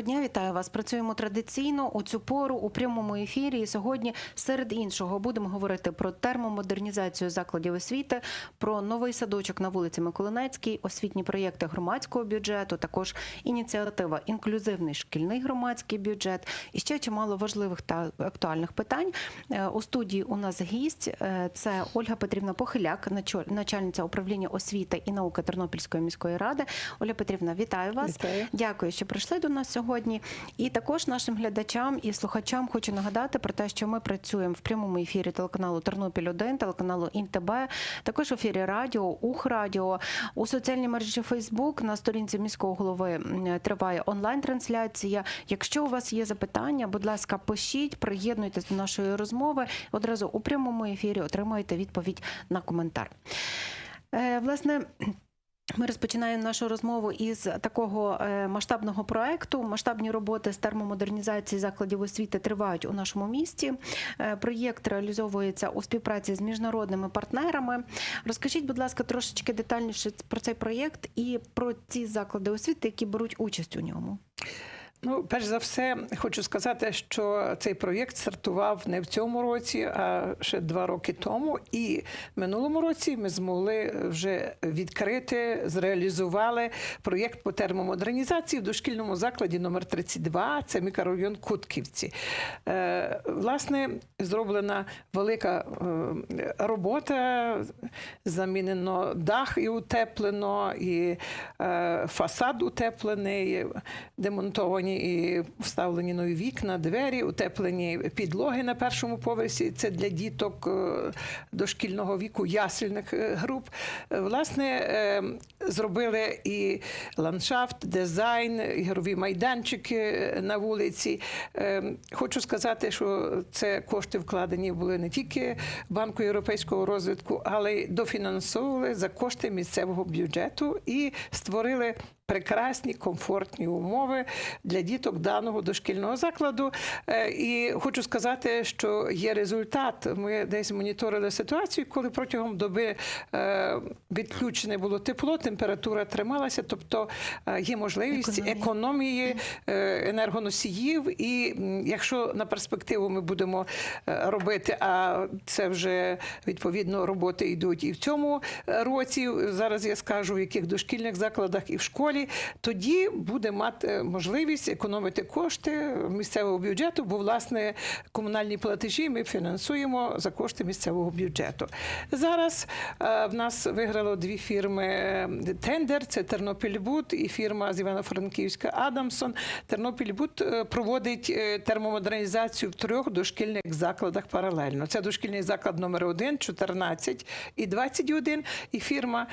Доброго дня, вітаю вас. Працюємо традиційно у цю пору у прямому ефірі. І сьогодні, серед іншого, будемо говорити про термомодернізацію закладів освіти, про новий садочок на вулиці Миколинецькій, освітні проєкти громадського бюджету, також ініціатива інклюзивний шкільний громадський бюджет і ще чимало важливих та актуальних питань. Е, У студії у нас гість е, це Ольга Петрівна Похиляк, началь- начальниця управління освіти і науки Тернопільської міської ради. Оля Петрівна, вітаю вас. Вітаю. Дякую, що прийшли до нас сьогодні. І також нашим глядачам і слухачам хочу нагадати про те, що ми працюємо в прямому ефірі телеканалу Тернопіль 1 телеканалу ІНТБ, також в ефірі радіо, Ухрадіо, у соціальній мережі Фейсбук на сторінці міського голови триває онлайн-трансляція. Якщо у вас є запитання, будь ласка, пишіть, приєднуйтесь до нашої розмови. Одразу у прямому ефірі отримаєте відповідь на коментар. Е, Власне. Ми розпочинаємо нашу розмову із такого е, масштабного проекту. Масштабні роботи з термомодернізації закладів освіти тривають у нашому місті. Е, Проєкт реалізовується у співпраці з міжнародними партнерами. Розкажіть, будь ласка, трошечки детальніше про цей проєкт і про ці заклади освіти, які беруть участь у ньому. Ну, перш за все, хочу сказати, що цей проєкт стартував не в цьому році, а ще два роки тому. І в минулому році ми змогли вже відкрити, зреалізували проєкт по термомодернізації в дошкільному закладі номер 32 Це мікрорайон Кутківці. Е, власне, зроблена велика е, робота. Замінено дах і утеплено, і е, фасад утеплений, демонтовані і вставлені нові вікна, двері, утеплені підлоги на першому поверсі. Це для діток е, дошкільного віку, ясельних е, груп. Е, Власне, зробили і ландшафт, дизайн, ігрові майданчики на вулиці. Хочу сказати, що це кошти вкладені були не тільки Банку європейського розвитку, але й дофінансовували за кошти місцевого бюджету і створили. Прекрасні комфортні умови для діток даного дошкільного закладу. Е, І хочу сказати, що є результат. Ми десь моніторили ситуацію, коли протягом доби е, відключене було тепло, температура трималася, тобто е, є можливість економії енергоносіїв. І якщо на перспективу ми будемо робити, а це вже відповідно роботи йдуть і в цьому році. Зараз я скажу, в яких дошкільних закладах і в школі, тоді буде мати можливість економити кошти місцевого бюджету, бо власне комунальні платежі ми фінансуємо за кошти місцевого бюджету. Зараз е, в нас виграло дві фірми тендер: це Тернопільбуд і фірма з Івано-Франківська Адамсон. Тернопільбуд е, проводить е, термомодернізацію в трьох дошкільних закладах паралельно. Це дошкільний заклад номер 1, 14 і 21. І фірма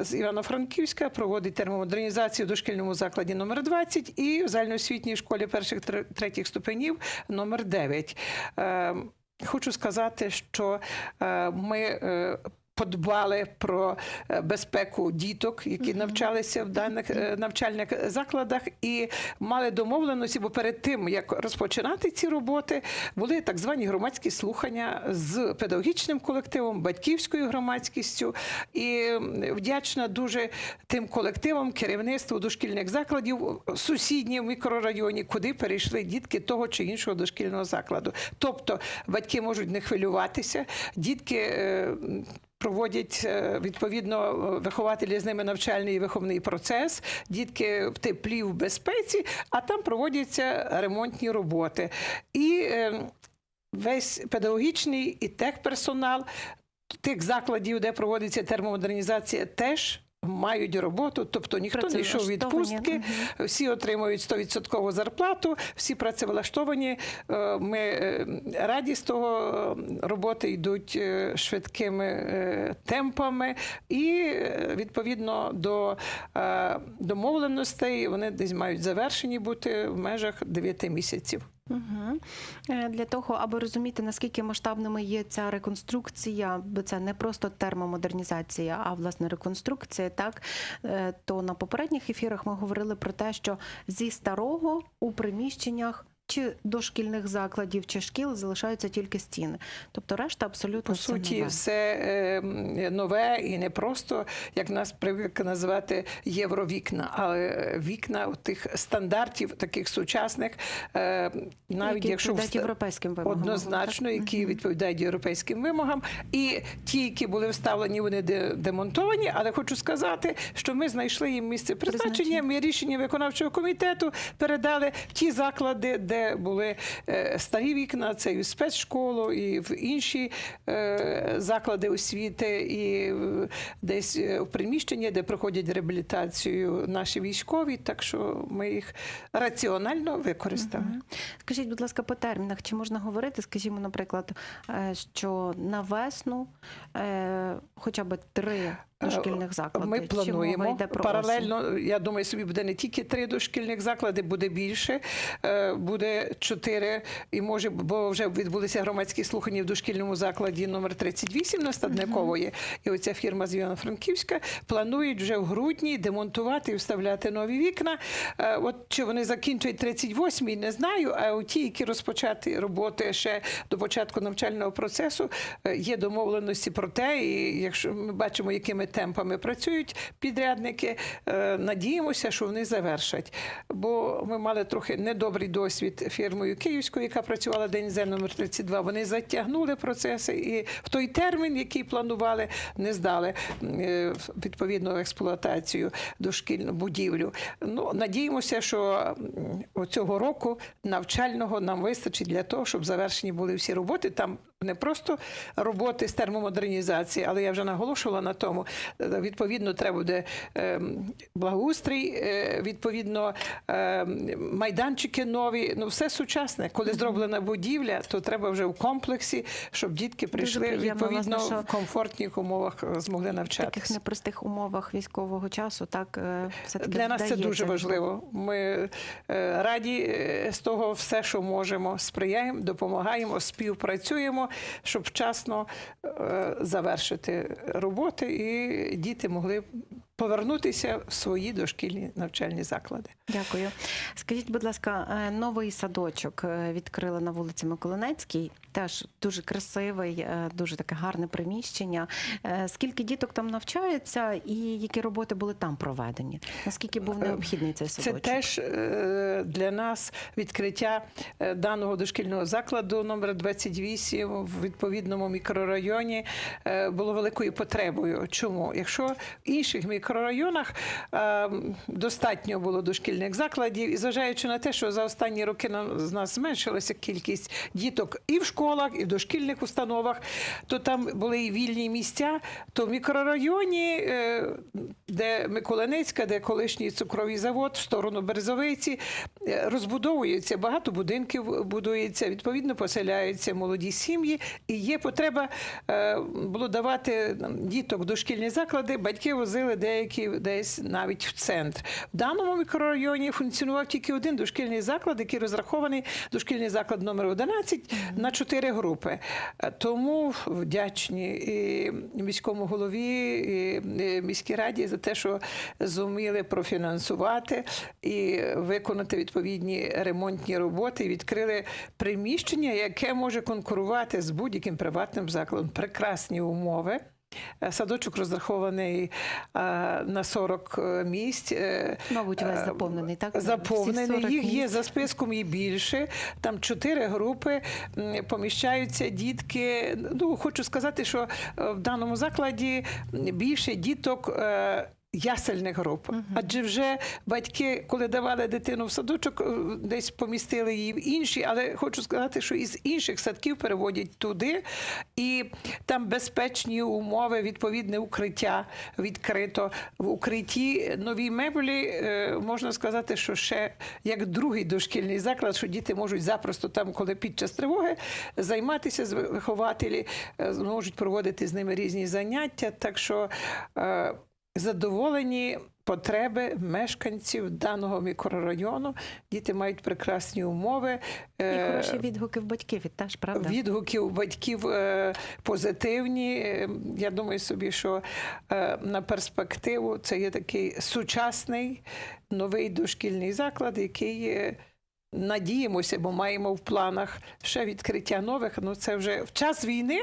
з Івано-Франківська проводить термомодернізацію в дошкільному закладі номер 20 і в загальноосвітній школі перших третіх ступенів номер 9. Е, Хочу сказати, що е, ми е, подбали про е, безпеку діток, які навчалися в даних е, навчальних закладах, і мали домовленості, бо перед тим як розпочинати ці роботи, були так звані громадські слухання з педагогічним колективом, батьківською громадськістю. І вдячна дуже тим колективам, керівництву дошкільних закладів в мікрорайоні, куди перейшли дітки того чи іншого дошкільного закладу. Тобто батьки можуть не хвилюватися, дітки. Проводять е, відповідно вихователі з ними навчальний і виховний процес, дітки в теплі, в безпеці, а там проводяться ремонтні роботи. І е, весь педагогічний і техперсонал тих закладів, де проводиться термомодернізація, теж. Мають роботу, тобто ніхто не йшов відпустки, всі отримують 100% зарплату, всі працевлаштовані. Е, Ми е, раді з того, е, роботи йдуть швидкими темпами, і відповідно до домовленостей вони десь мають завершені бути в межах 9 місяців. Угу. Для того, аби розуміти, наскільки масштабними є ця реконструкція, бо це не просто термомодернізація, а власне реконструкція, так е, то на попередніх ефірах ми говорили про те, що зі старого у приміщеннях чи дошкільних закладів, чи шкіл залишаються тільки стіни. Тобто решта абсолютно По суті, нове. все е, нове і не просто, як нас привик називати євровікна, але вікна тих стандартів, таких сучасних, е, навіть Які якщо відповідають європейським вимогам. Однозначно, так? які відповідають європейським вимогам, і ті, які були вставлені, вони демонтовані. Але хочу сказати, що ми знайшли їм місце призначення. Призначення. Ми рішення виконавчого комітету передали в ті заклади, де були е, старі вікна, це і в спецшколу, і в інші е, заклади освіти, і десь е, в приміщення, де проходять реабілітацію наші військові. Так що ми їх раціонально використали. Мгм. Скажіть, будь ласка, по термінах, чи можна говорити, скажімо, наприклад, що на весну хоча б три дошкільних заклади? Ми плануємо йде про осінь? паралельно. Я думаю, собі буде не тільки три дошкільних заклади, буде більше. Е, Буде чотири, і може, бо вже відбулися громадські слухання в дошкільному закладі номер 38 на Стадникової. І оця фірма з Івано-Франківська планують вже в грудні демонтувати і вставляти нові вікна. Е, От чи вони закінчать 38-й, не знаю. А от ті, які розпочати роботи ще до початку навчального процесу, е, є домовленості про те, і якщо ми бачимо, якими темпами працюють підрядники, е, надіємося, що вони завершать. Бо ми мали трохи недобрий досвід фірмою Київською, яка працювала день ЗЕ номер 32. Вони затягнули процеси і в той термін, який планували, не здали е, відповідну експлуатацію дошкільну будівлю. Ну, надіємося, що цього року навчального нам вистачить для того, щоб завершені були всі роботи. Там не просто роботи з термомодернізації, але я вже наголошувала на тому. е, Відповідно, треба буде ем, благоустрій, е, відповідно, ем, майданчики нові. Ну, все сучасне. Коли зроблена будівля, то треба вже в комплексі, щоб дітки прийшли приємно, відповідно власне, в комфортних умовах е, змогли В таких непростих умовах військового часу, так все таки Для нас це дуже важливо. Ми раді з того все, що можемо, сприяємо, допомагаємо, співпрацюємо, щоб вчасно е, завершити роботи і діти могли повернутися в свої дошкільні навчальні заклади. Дякую. Скажіть, будь ласка, е, новий садочок е, відкрили на вулиці Миколинецькій. Теж дуже красивий, е, дуже таке гарне приміщення. Скільки діток там навчається, і які роботи були там проведені? Наскільки був необхідний цей Це теж для нас відкриття даного дошкільного закладу номер 28 в відповідному мікрорайоні було великою потребою. Чому? Якщо в інших мікрорайонах е, достатньо було дошкільних закладів, і зважаючи на те, що за останні роки з нас зменшилася кількість діток і в школах, і в дошкільних установах, то там були і вільні місця, то в мікрорайоні, е, де Миколинецька, де колишній цукровий завод, в сторону Березовиці, е, розбудовується, багато будинків будується, відповідно поселяються молоді сім'ї, і є потреба було давати діток дошкільні заклади. Батьки возили деякі десь навіть в центр. В даному мікрорайоні функціонував тільки один дошкільний заклад, який розрахований дошкільний заклад номер 11 на чотири групи. Тому вдячні і міському голові, і міській раді за те, що зуміли профінансувати і виконати відповідні ремонтні роботи. І відкрили приміщення, яке може конкурувати з будь-яким приватним закладом. Прекрасні умови. Е, Садочок розрахований е, на 40 місць. Е, Мабуть, весь заповнений, так? Заповнений. 40 Їх є місць? за списком і більше. Там чотири групи поміщаються дітки. Ну, хочу сказати, що в даному закладі більше діток. Ясельних груп, адже вже батьки, коли давали дитину в садочок, е, десь помістили її в інші, але хочу сказати, що із інших садків переводять туди, і там безпечні умови, відповідне укриття відкрито. В укритті нові меблі е, можна сказати, що ще як другий дошкільний заклад, що діти можуть запросто там, коли під час тривоги, займатися з вихователі, е, можуть проводити з ними різні заняття. Так що задоволені потреби мешканців даного мікрорайону. Діти мають прекрасні умови. І Е, хороші відгуки в батьків теж, правда? Відгуки у батьків е, позитивні. Я думаю собі, що е, на перспективу це є такий сучасний новий дошкільний заклад, який Надіємося, бо маємо в планах ще відкриття нових. Ну це вже в час війни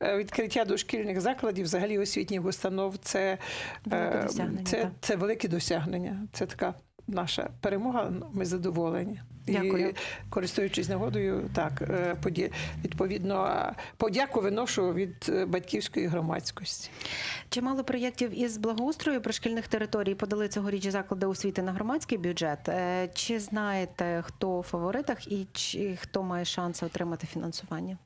е, відкриття дошкільних закладів, взагалі освітніх установ. Це, Велике е, досягнення, це, це велике досягнення. Це така наша перемога. Ми задоволені. Дякую. І користуючись нагодою, так е, поді- відповідно подяку виношу від е, батьківської громадськості. Чимало проєктів із благоустрою пришкільних територій подали цьогоріч заклади освіти на громадський бюджет. Е, Чи знаєте, хто в фаворитах і чи хто має шанси отримати фінансування?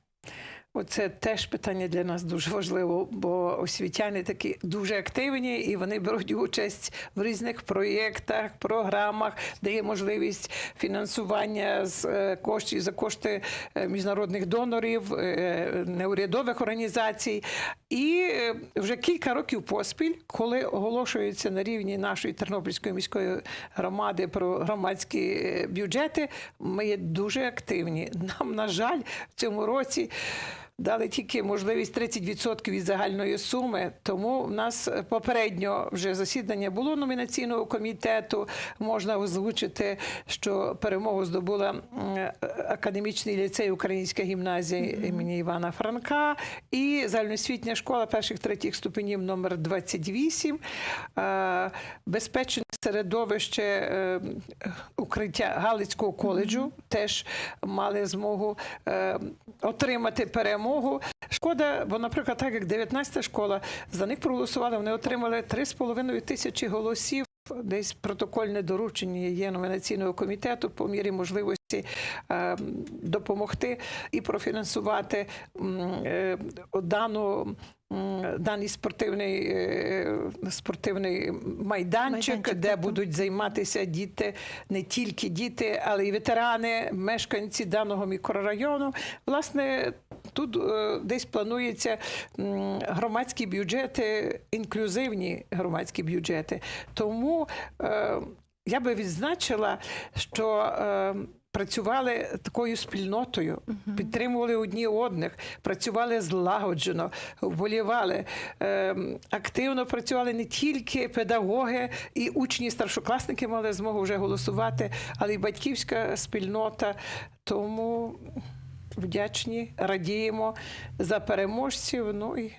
Оце теж питання для нас дуже важливо, бо освітяни такі дуже активні і вони беруть участь в різних проєктах, програмах, де є можливість фінансування з е, коштів за кошти е, міжнародних донорів, е, неурядових організацій. І вже кілька років поспіль, коли оголошується на рівні нашої Тернопільської міської громади про громадські бюджети, ми є дуже активні. Нам, на жаль, в цьому році. Дали тільки можливість 30% від загальної суми. Тому в нас попередньо вже засідання було номінаційного комітету. Можна озвучити, що перемогу здобула академічний ліцей Українська гімназія імені Івана Франка і загальноосвітня школа перших третіх ступенів номер 28. Е, Безпечне середовище е, укриття Галицького коледжу теж мали змогу е, отримати перемогу. Шкода, бо, наприклад, так як 19-та школа, за них проголосували, вони отримали 3,5 тисячі голосів. Десь протокольне доручення є номінаційного комітету по мірі можливості е, допомогти і профінансувати е, дану. М, Даний спортивний, е, спортивний майданчик, Майданчик, де так. будуть займатися діти, не тільки діти, але й ветерани, мешканці даного мікрорайону. Власне, тут е, десь планується громадські бюджети, інклюзивні громадські бюджети. Тому е, я би відзначила, що е, Працювали такою спільнотою, підтримували одні одних, працювали злагоджено, вболівали. Е, активно працювали не тільки педагоги і учні, старшокласники мали змогу вже голосувати, але й батьківська спільнота. Тому вдячні, радіємо за переможців. Ну і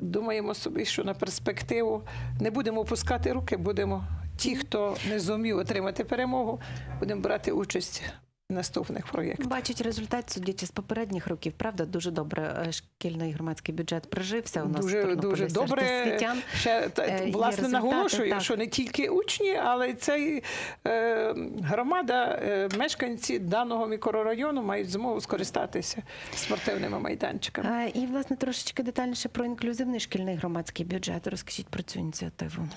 думаємо собі, що на перспективу не будемо опускати руки, будемо ті, хто не зумів отримати перемогу, будемо брати участь наступних проєктах. Бачить результат, судячи з попередніх років, правда, дуже добре е, шкільний громадський бюджет прижився у нас Дуже дуже добре. освітян. Ще та- Е, власне результати, наголошую, так. що не тільки учні, але й цей е, громада, е, мешканці даного мікрорайону мають змогу скористатися спортивними майданчиками. Е, І, власне, трошечки детальніше про інклюзивний шкільний громадський бюджет. Розкажіть про цю ініціативу.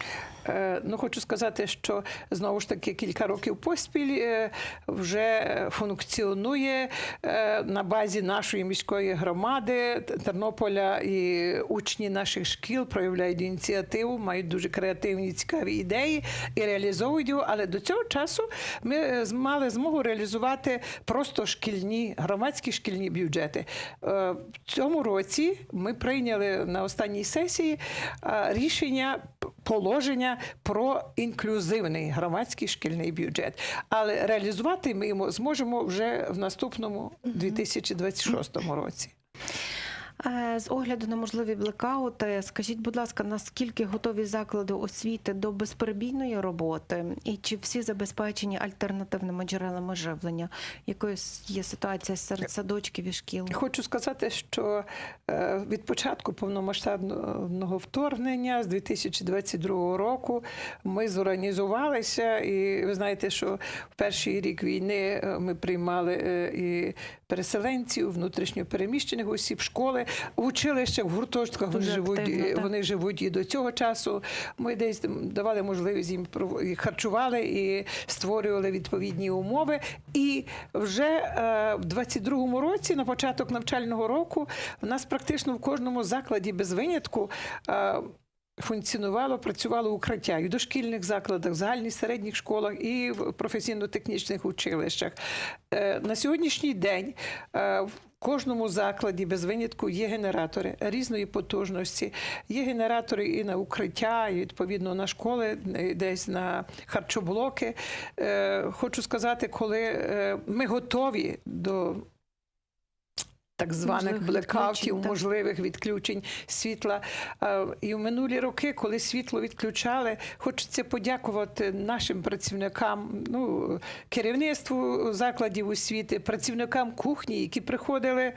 Е, Ну, хочу сказати, що знову ж таки кілька років поспіль е, вже функціонує е, на базі нашої міської громади Тернополя і учні наших шкіл проявляють ініціативу, мають дуже креативні, цікаві ідеї і реалізовують його. Але до цього часу ми е, мали змогу реалізувати просто шкільні громадські шкільні бюджети. Е, В цьому році ми прийняли на останній сесії рішення положення про інклюзивний громадський шкільний бюджет. Але реалізувати ми його зможемо вже в наступному 2026 році. Е, З огляду на можливі блекаути, скажіть, будь ласка, наскільки готові заклади освіти до безперебійної роботи, і чи всі забезпечені альтернативними джерелами живлення? Якою є ситуація серед садочків і шкіл? Хочу сказати, що е, від початку повномасштабного вторгнення з 2022 року ми зорганізувалися, і ви знаєте, що в перший рік війни е, ми приймали і переселенців, внутрішньопереміщених осіб, школи, в училищах, в гуртожитках вони Дуже живуть, активно, вони живуть і до цього часу. Ми десь давали можливість їм харчували і створювали відповідні умови. І вже е, в 22-му році, на початок навчального року, в нас практично в кожному закладі без винятку. Е, функціонувало, працювало укриття і в дошкільних закладах, в загальних середніх школах і в професійно-технічних училищах. Е, На сьогоднішній день е, в кожному закладі без винятку є генератори різної потужності. Є генератори і на укриття, і відповідно на школи, і десь на харчоблоки. Е, Хочу сказати, коли е, ми готові до так званих блекаутів, можливих відключень світла. Е, І в минулі роки, коли світло відключали, хочеться подякувати нашим працівникам, ну керівництву закладів освіти, працівникам кухні, які приходили.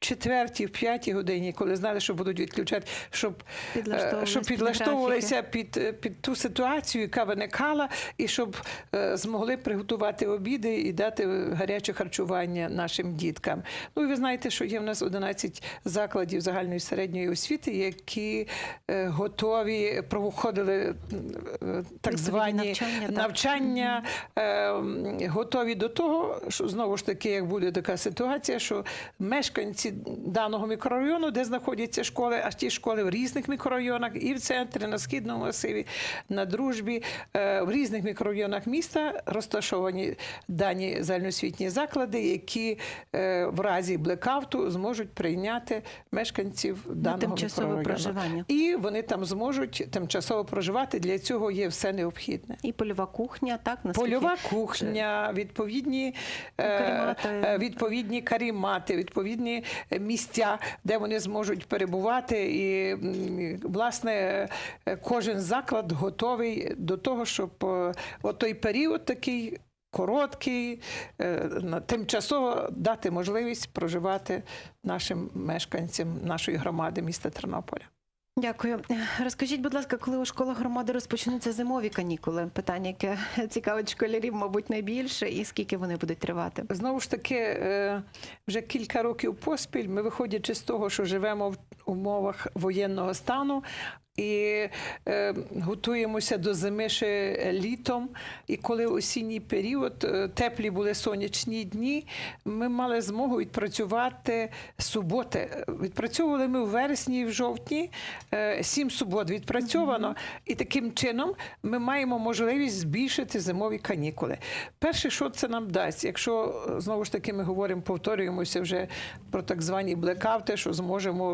Четвертій, в п'ятій годині, коли знали, що будуть відключати, щоб, е, щоб підлаштовувалися під, е, під ту ситуацію, яка виникала, і щоб е, змогли приготувати обіди і дати гаряче харчування нашим діткам. Ну і ви знаєте, що є в нас 11 закладів загальної середньої освіти, які е, готові проходили е, так звані навчання, так. навчання, е, готові до того, що знову ж таки, як буде така ситуація, що мешканці даного мікрорайону, де знаходяться школи, а ті школи в різних мікрорайонах, і в центрі, на східному масиві, на дружбі, е, в різних мікрорайонах міста розташовані дані загальноосвітні заклади, які е, в разі блекауту зможуть прийняти мешканців даного тимчасове мікрорайону. проживання. І вони там зможуть тимчасово проживати. Для цього є все необхідне. І польова кухня, так наскільки? Польова кухня, відповідні, е, Карімати. е, відповідні карімати, відповідні місця, де вони зможуть перебувати. І власне е, кожен заклад готовий до того, щоб отой от той період такий. Короткий, е, тимчасово дати можливість проживати нашим мешканцям нашої громади міста Тернополя. Дякую. Розкажіть, будь ласка, коли у школах громади розпочнуться зимові канікули? Питання, яке цікавить школярів, мабуть, найбільше, і скільки вони будуть тривати? Знову ж таки, е, вже кілька років поспіль ми, виходячи з того, що живемо в умовах воєнного стану. І е, готуємося до зими ще літом. І коли осінній період, е, теплі були сонячні дні, ми мали змогу відпрацювати суботи. Відпрацьовували ми в вересні і в жовтні. е, Сім субот відпрацьовано, і таким чином ми маємо можливість збільшити зимові канікули. Перше, що це нам дасть, якщо е, знову ж таки ми говоримо, повторюємося вже про так звані блекаути, що зможемо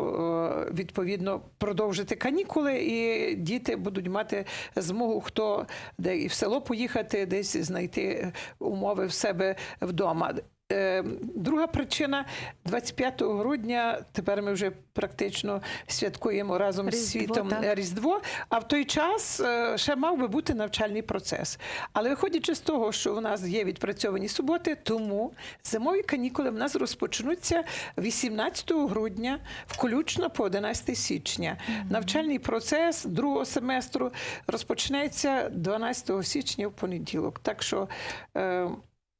е, відповідно продовжити канікули, і діти будуть мати змогу, хто де і в село поїхати, десь знайти умови в себе вдома. Е, Друга причина 25 грудня. Тепер ми вже практично святкуємо разом з світом так. е, Різдво. А в той час е, ще мав би бути навчальний процес. Але виходячи з того, що у нас є відпрацьовані суботи, тому зимові канікули в нас розпочнуться 18 грудня, включно по 11 січня. Навчальний процес другого семестру розпочнеться 12 січня в понеділок. Так що.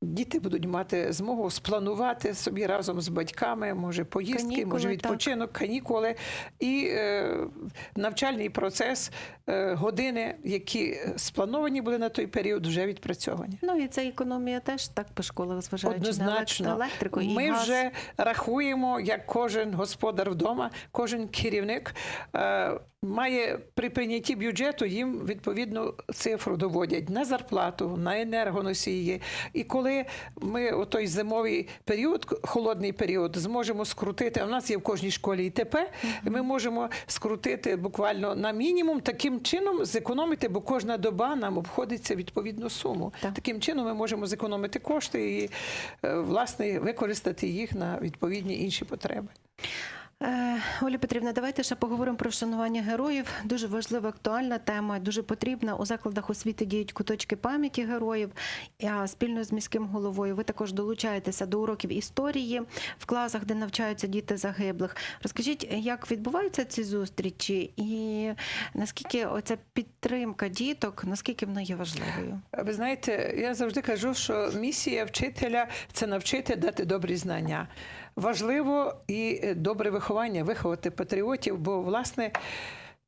Е, Діти будуть мати змогу спланувати собі разом з батьками, може поїздки, Канікули, може так. відпочинок, канікули і е, навчальний процес, е, години, які сплановані були на той період, вже відпрацьовані. Ну і це економія теж так по школах, зважаючи на Однозначно, елект- електрику і ми газ. вже рахуємо, як кожен господар вдома, кожен керівник е, має при прийнятті бюджету їм відповідну цифру доводять на зарплату, на енергоносії. І коли ми у той зимовий період, холодний період, зможемо скрутити, а в нас є в кожній школі ІТП, і ми можемо скрутити буквально на мінімум, таким чином зекономити, бо кожна доба нам обходиться відповідну суму. Так. Таким чином ми можемо зекономити кошти і е, власне використати їх на відповідні інші потреби. Е, Оля Петрівна, давайте ще поговоримо про вшанування героїв. Дуже важлива, актуальна тема, дуже потрібна. У закладах освіти діють куточки пам'яті героїв. А спільно з міським головою ви також долучаєтеся до уроків історії в класах, де навчаються діти загиблих. Розкажіть, як відбуваються ці зустрічі, і наскільки оця підтримка діток, наскільки вона є важливою? Ви знаєте, я завжди кажу, що місія вчителя це навчити дати добрі знання. Важливо і е, добре виховання, виховати патріотів, бо власне.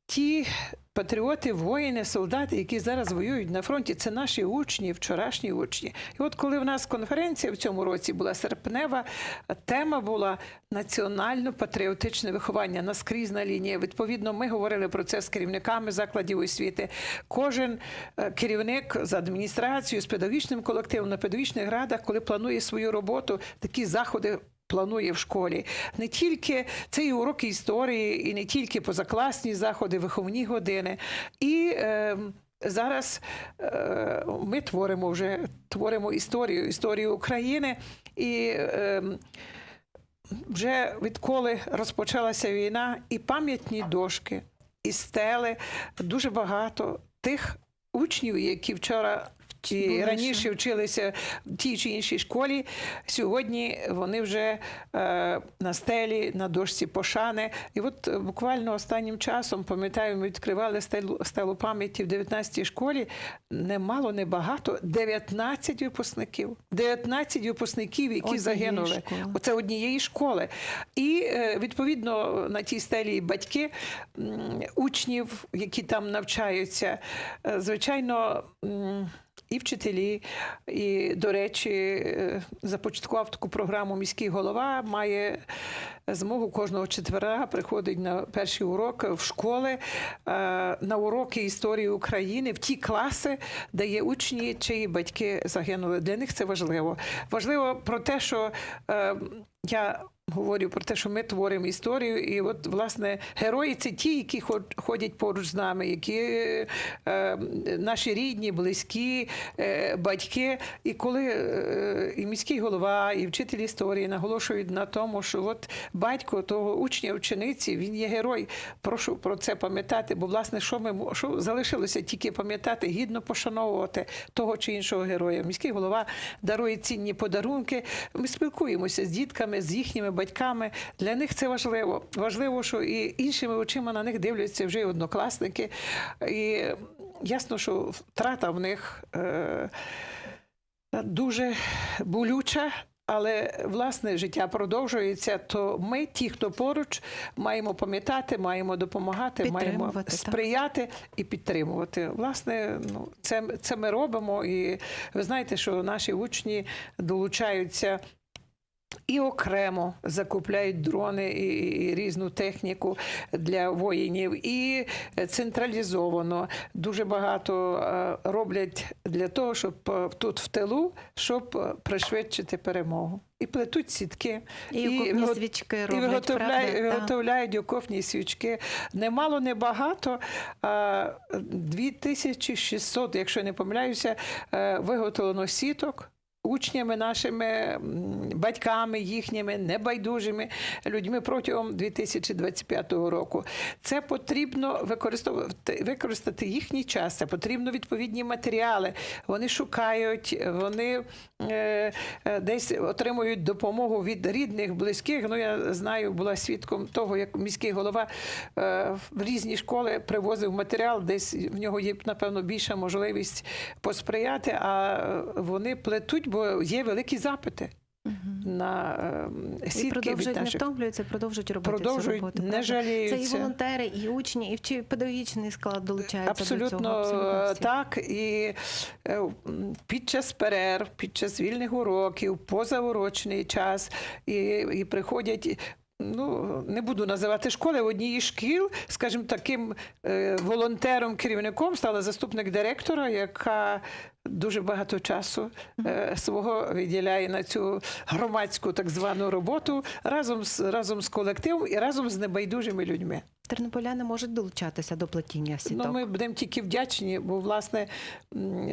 ті патріоти, воїни, солдати, які зараз воюють на фронті, це наші учні, вчорашні учні. І от коли в нас конференція в цьому році була серпнева, тема була національно-патріотичне виховання наскрізна лінія. Відповідно, ми говорили про це з керівниками закладів освіти. Кожен е, керівник з адміністрацією, з педагогічним колективом на педагогічних радах, коли планує свою роботу, такі заходи планує в школі. Не тільки це і уроки історії, і не тільки позакласні заходи, виховні години. І е, зараз е, ми творимо вже творимо історію, історію України. І е, вже відколи розпочалася війна, і пам'ятні дошки, і стели, дуже багато тих учнів, які вчора і Були раніше ще. вчилися в тій чи іншій школі. Сьогодні вони вже е, на стелі, на дошці пошани. І от е, буквально останнім часом, пам'ятаю, ми відкривали стелу, стелу пам'яті в 19-й школі. Немало, не багато, 19 випускників. 19 випускників, які Однієї загинули. школи. Оце однієї школи. І е, відповідно на тій стелі бачки м, учнів, які там навчаються, Е, звичайно. І вчителі, і, до речі, е, започаткував таку програму міський голова, має змогу кожного четверга приходить на перший урок в школи, е, на уроки історії України, в ті класи, де є учні, чиї батьки загинули. Для них це важливо. Важливо про те, що е, я говорю про те, що ми творимо історію, і от власне герої це ті, які ход- ходять поруч з нами, які е, наші рідні, близькі, е, батьки. І коли е, і міський голова, і вчитель історії наголошують на тому, що от батько того учня, учениці, він є герой. Прошу про це пам'ятати, бо власне, що ми що залишилося тільки пам'ятати, гідно пошановувати того чи іншого героя. Міський голова дарує цінні подарунки. Ми спілкуємося з дітками, з їхніми батьками. Для них це важливо. Важливо, що і іншими очима на них дивляться вже й однокласники. І ясно, що втрата в них е, дуже болюча. Але власне життя продовжується. То ми, ті, хто поруч, маємо пам'ятати, маємо допомагати, маємо Підтримувати, так. сприяти і підтримувати. Власне, ну це, це ми робимо. І ви знаєте, що наші учні долучаються. І окремо закупляють дрони і, і різну техніку для воїнів, і централізовано дуже багато е, роблять для того, щоб е, тут в тилу, щоб е, пришвидшити перемогу. І плетуть сітки, І окопні виго- свічки і роблять, виготовляють, правда? Виготовляють окопні свічки. Немало, не багато. а 2600, якщо не помиляюся, виготовлено сіток. Учнями нашими батьками, їхніми небайдужими людьми протягом 2025 року. Це потрібно використовувати використати їхній час. Це потрібно відповідні матеріали. Вони шукають, вони е, е, десь отримують допомогу від рідних, близьких. Ну я знаю, була свідком того, як міський голова е, в різні школи привозив матеріал, десь в нього є напевно більша можливість посприяти. А вони плетуть, бо є великі запити на е, І сітки від продовжують не наших. втомлюються, продовжують робити Продовжують, цю роботу. не жаліються. Це і волонтери, і учні, і вчи- педагогічний склад долучається Абсолютно, до цього. Абсолютно так. І е, під час перерв, під час вільних уроків, позаурочний час, і, і приходять. Ну, не буду називати школи. В одній із шкіл, скажімо, таким е, волонтером, керівником стала заступник директора, яка дуже багато часу е, свого виділяє на цю громадську так звану роботу разом з разом з колективом і разом з небайдужими людьми. Тернополяни можуть долучатися до плетіння сіток. Ну, ми будемо тільки вдячні, бо власне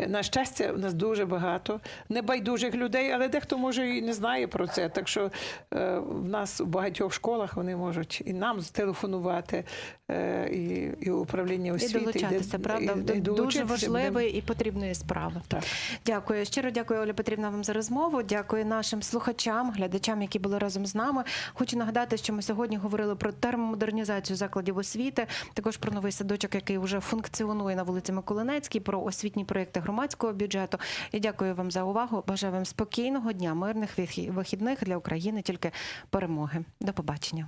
на щастя, у нас дуже багато небайдужих людей, але дехто може і не знає про це. Так що е, в нас у багатьох школах вони можуть і нам зателефонувати, е, і, і управління І долучатися, і- правда, і- і до дуже важливої і потрібної справи. Так. Дякую. Щиро дякую, Оля Петрівна, вам за розмову. Дякую нашим слухачам, глядачам, які були разом з нами. Хочу нагадати, що ми сьогодні говорили про термомодернізацію закладів освіти, також про новий садочок, який вже функціонує на вулиці Миколинецькій, про освітні проєкти громадського бюджету. І дякую вам за увагу. Бажаю вам спокійного дня, мирних вихідних для України, тільки перемоги. До побачення.